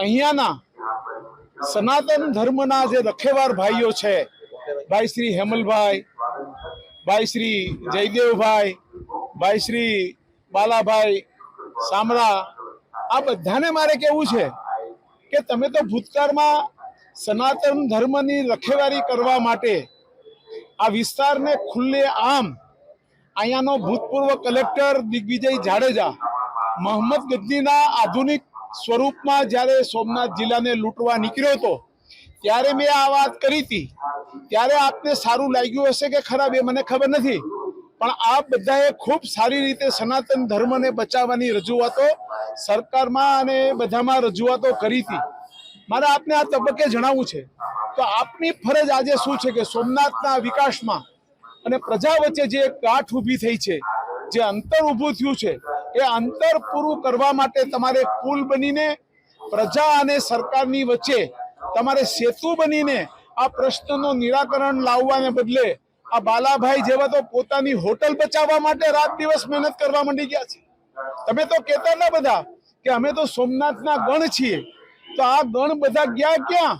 અહીંયાના સનાતન ધર્મના જે રખેવાર ભાઈઓ છે ભાઈ શ્રી હેમલભાઈ ભાઈ શ્રી જયદેવભાઈ ભાઈ શ્રી બાલાભાઈ સામરા આ બધાને મારે કેવું છે કે તમે તો ભૂતકાળમાં સનાતન ધર્મની રખેવારી કરવા માટે આ વિસ્તારને ખુલ્લે આમ અહીંયાનો ભૂતપૂર્વ કલેક્ટર દિગ્વિજય જાડેજા, મોહમ્મદ ગજનીના આધુનિક સ્વરૂપમાં જ્યારે સોમનાથ જિલ્લાને લૂંટવા નીકળ્યો હતો, ત્યારે મેં આ વાત કરી હતી. ત્યારે આપને સારું લાગ્યું હશે કે ખરાબ એ મને ખબર નથી. પણ આપ બધાએ ખૂબ સારી રીતે સનાતન ધર્મને બચાવવાની રજૂઆતો સરકારમાં અને બધામાં રજૂઆતો કરી હતી. મારે આપને આ તબક્કે જણાવવું છે તો આપની ફરજ આજે શું છે કે સોમનાથના વિકાસમાં અને પ્રજા વચ્ચે જે ગાંઠ ઊભી થઈ છે, જે અંતર ઊભું થયું છે એ અંતર પૂરું કરવા માટે તમારે પુલ બનીને, પ્રજા અને સરકારની વચ્ચે તમારે સેતુ બનીને આ પ્રશ્નનું નિરાકરણ લાવવાને બદલે આ બાલાભાઈ જેવા તો પોતાની હોટલ બચાવવા માટે રાત દિવસ મહેનત કરવા માંડી ગયા છે. તમે તો કહેતા ના બધા કે અમે તો સોમનાથના ગણ છીએ. તો આ ગણ બધા ગયા ક્યાં?